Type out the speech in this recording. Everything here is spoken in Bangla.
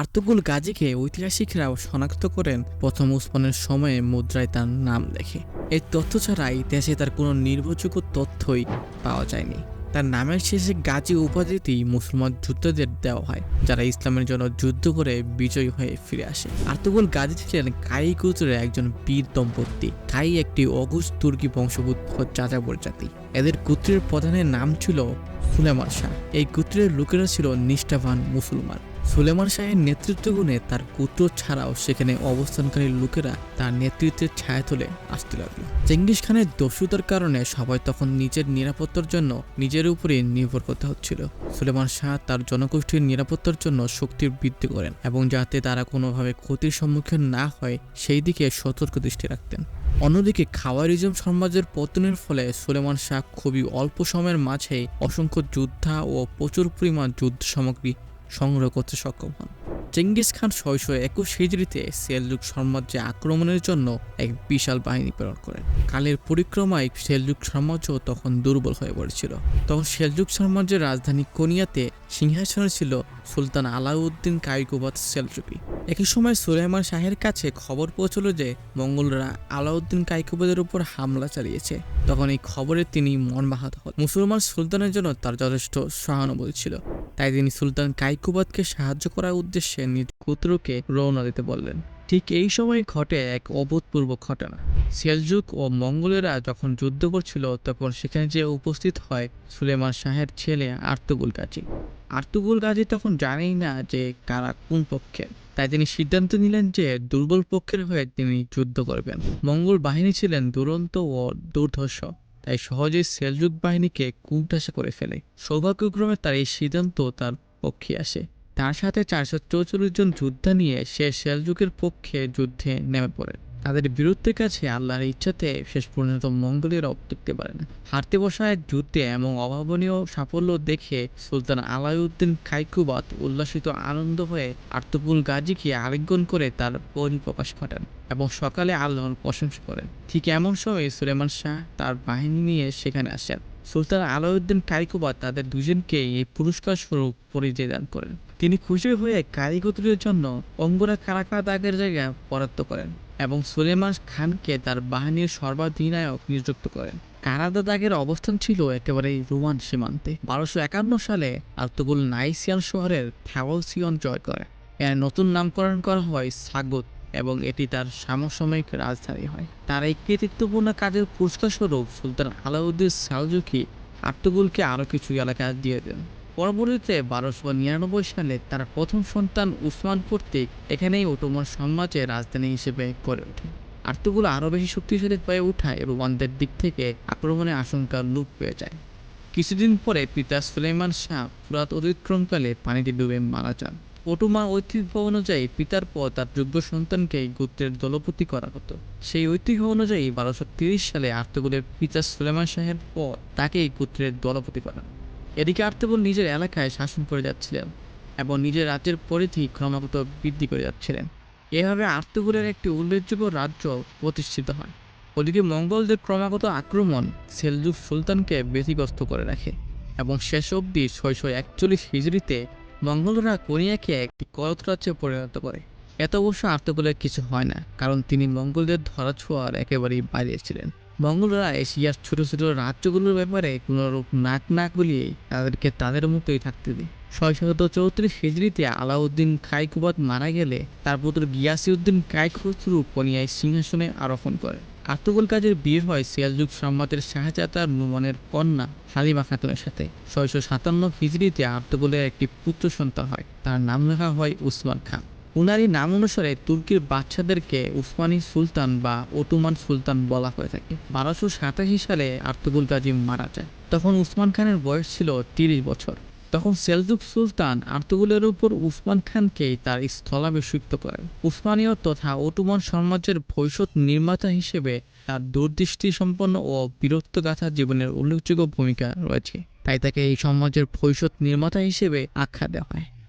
আর্তুগুল গাজীকে ঐতিহাসিকরাও শনাক্ত করেন। প্রথম উসমানের সময়ে মুদ্রায় তার নাম লেখে। এই তথ্য ছাড়া ইতিহাসে তার কোনো নির্ভরযোগ্য তথ্যই পাওয়া যায়নি। তার নামের শেষে গাজী উপাধিটি মুসলমান যুদ্ধদের দেওয়া হয়, যারা ইসলামের জন্য যুদ্ধ করে বিজয়ী হয়ে ফিরে আসে। আর্তুগুল গাজী ছিলেন কাই গোত্রের একজন বীর দম্পতি। কাই একটি অঘোষ তুর্কি বংশোদ্ভূত যাযাবর জাতি। এদের গোত্রের প্রধানের নাম ছিল সুলেমান শাহ। এই গোত্রের লোকেরা ছিল নিষ্ঠাবান মুসলমান। সুলেমান শাহের নেতৃত্ব গুণে তার গোত্র ছাড়াও সেখানে অবস্থানকারী লোকেরা তার নেতৃত্বের ছায়া তুলে আসতে লাগল। চেঙ্গিস খানের দস্যুতার কারণে সবাই তখন নিজের নিরাপত্তার জন্য নিজের উপরে নির্ভর করতে হচ্ছিল। সুলেমান শাহ তার জনগোষ্ঠীর নিরাপত্তার জন্য শক্তির বৃদ্ধি করেন এবং যাতে তারা কোনোভাবে ক্ষতির সম্মুখীন না হয়, সেই দিকে সতর্ক দৃষ্টি রাখতেন। অন্যদিকে খাওয়ারিজম সমাজের পতনের ফলে সুলেমান শাহ খুবই অল্প সময়ের মাঝেই অসংখ্য যোদ্ধা ও প্রচুর পরিমাণ যুদ্ধ সামগ্রী সংগ্রহ করতে সক্ষম হন। চেঙ্গিস খান ছয়শো একুশ হিজড়িতে সেলজুক সাম্রাজ্যে আক্রমণের জন্য এক বিশাল বাহিনী প্রেরণ করেন। কালের পরিক্রমায় সেলজুক সাম্রাজ্য তখন দুর্বল হয়ে পড়েছিল। তখন সেলজুক সাম্রাজ্যের রাজধানী কোনিয়াতে সিংহাসনে ছিল সুলতান আলাউদ্দিন কাইকুবাদ সেলজুকি। একই সময় সুলেমান শাহের কাছে খবর পৌঁছলো যে মঙ্গলরা আলাউদ্দিন কাইকুবাদের উপর হামলা চালিয়েছে। তখন এই খবরে তিনি মর্মাহত হন। মুসলমান সুলতানের জন্য তার যথেষ্ট সহানুভূতি ছিল। তাই তিনি সুলতান কাইকুবাদকে সাহায্য করার উদ্দেশ্যে নিজ পুত্রকে রওনা দিতে বললেন। ঠিক এই সময় ঘটে এক অভূতপূর্ব ঘটনা। সেলজুক ও মঙ্গলেরা যখন যুদ্ধ করছিল, তখন সেখানে যে উপস্থিত হয় সুলেমান শাহের ছেলে আর্তুগুল গাজী। আর্তুগুল গাজী তখন জানেই না যে কারা কোন পক্ষের। তাই তিনি সিদ্ধান্ত নিলেন যে দুর্বল পক্ষের হয়ে তিনি যুদ্ধ করবেন। মঙ্গল বাহিনী ছিলেন দুরন্ত ও দুর্ধর্ষ। তাই সহজেই সেলজুক বাহিনীকে কুণ্ঠাসা করে ফেলে। সৌভাগ্যক্রমে তার এই সিদ্ধান্ত তার পক্ষে আসে। তার সাথে চারশো চৌচল্লিশ জন যোদ্ধা নিয়ে সে সেলজুকের পক্ষে যুদ্ধে নেমে পড়ে। তাদের বিরুদ্ধের কাছে আল্লাহর ইচ্ছাতে শেষ পর্যন্ত মঙ্গলেরাও টিকতে পারেন হারতে বসা এক যুদ্ধে এমন অভাবনীয় সাফল্য দেখে সুলতান আলাউদ্দিন খাইকুবাত উল্লাসিত আনন্দ হয়ে আর্তপুল গাজীকে আলিঙ্গন করে তার পরিপ্রকাশ ঘটান এবং সকালে আল্লাহর প্রশংসা করেন। ঠিক এমন সময় সুলেমান শাহ তার বাহিনী নিয়ে সেখানে আসেন। সুলতান আলাউদ্দিন কাইকুবাদ তাদের দুজনকে এই পুরস্কার স্বরূপ পরিচয় দান করেন। তিনি খুশি হয়ে কারিগতের জন্য অঙ্গরা কারাকা দাগের জায়গা বরাদ্দ করেন। এবং সুলেমান খানকে তার বাহিনীর সর্বাধিনায়ক নিযুক্ত করেন। কানাডা দাগের অবস্থান ছিল একেবারে রোমান সীমান্তে। বারোশো একান্ন সালে আর্তুগুল নাইসিয়ান শহরের থ্যাওলসিয়ন জয় করে। এর নতুন নামকরণ করা হয় সাগত এবং এটি তার সমসাময়িক রাজধানী হয়। তার এই কৃতিত্বপূর্ণ কাজের পুরস্কার স্বরূপ সুলতান আলাউদ্দিন সালজুকি আর্তুগুলকে আরও কিছু এলাকা দিয়ে দেন। পরবর্তীতে বারোশো নিরানব্বই সালে তার প্রথম সন্তান উসমান কর্তৃক এখানেই ওটোমান সাম্রাজ্যের রাজধানী হিসেবে গড়ে ওঠে। আর্তুগুলো আরও বেশি শক্তিশালী হয়ে ওঠায় অন্তের দিক থেকে আক্রমণের আশঙ্কা লুপ পেয়ে যায়। কিছুদিন পরে পিতা সুলেমান শাহ ফুরাত অতিক্রমকালে পানিতে ডুবে মারা যান। ওটোমান ঐতিহ্য অনুযায়ী পিতার পর তার যোগ্য সন্তানকে গোত্রের দলপতি করা হতো। সেই ঐতিহ্য অনুযায়ী বারোশো তিরিশ সালে আর্তগুলের পিতা সুলেমান শাহের পর তাকেই গোত্রের দলপতি করা এদিকে আর্তগুল নিজের এলাকায় শাসন করে যাচ্ছিলেন এবং নিজের রাজ্যের পরিধি ক্রমাগত বৃদ্ধি করে যাচ্ছিলেন। এভাবে আর্তগুলের একটি উল্লেখযোগ্য রাজ্য প্রতিষ্ঠিত হয়। ওদিকে মঙ্গলদের ক্রমাগত আক্রমণ সেলজুক সুলতানকে ব্যতিগ্রস্ত করে রাখে এবং শেষ অবধি ছয়শো একচল্লিশ হিজড়িতে মঙ্গলরা কোরিয়াকে একটি করত রাজ্যে পরিণত করে। এত অবশ্য আর্তগুলের কিছু হয় না, কারণ তিনি মঙ্গলদের ধরাছোঁয়ার একেবারেই বাইরে ছিলেন। মঙ্গলরা এশিয়ার ছোট ছোট রাজ্যগুলোর ব্যাপারে কোনোরূপ নাক না গলিয়ে তাদেরকে তাদের মতোই থাকতে দিই ছয়শত চৌত্রিশ হিজড়িতে আলাউদ্দিন কাইকুবাদ মারা গেলে তার পুত্র গিয়াসিউদ্দিন কাইখসরু কোনিয়ায় সিংহাসনে আরোহণ করে। আর্তুগুল কাজের বিয়ে হয় সিয়ালযুগ সম্রাটের শাহজাদার নুমানের কন্যা হালিমা খাতুনের সাথে। ছয়শো সাতান্ন হিজড়িতে আর্তুগুলের একটি পুত্র সন্তান হয়, তার নাম লেখা হয় উসমান খান। উনারই নাম অনুসারে তুর্কির বাচ্চাদেরকে উসমানী সুলতান বা ওটোমান সুলতান বলা হয়ে থাকে। বারোশো সাতাশি সালে আর্তুগুল গাজী মারা যায়। তখন উসমান খানের বয়স ছিল তিরিশ বছর। তখন সেলজুক সুলতান আর্তুগুলের উপর উসমান খানকে তার স্থলাভিষিক্ত করেন। উসমানীয় তথা ওটোমান সাম্রাজ্যের ভবিষ্যৎ নির্মাতা হিসেবে তার দূরদৃষ্টি সম্পন্ন ও বীরত্বগাথা জীবনের উল্লেখযোগ্য ভূমিকা রয়েছে। তাই তাকে এই সমাজের ভবিষ্যৎ নির্মাতা হিসেবে আখ্যা দেওয়া হয়।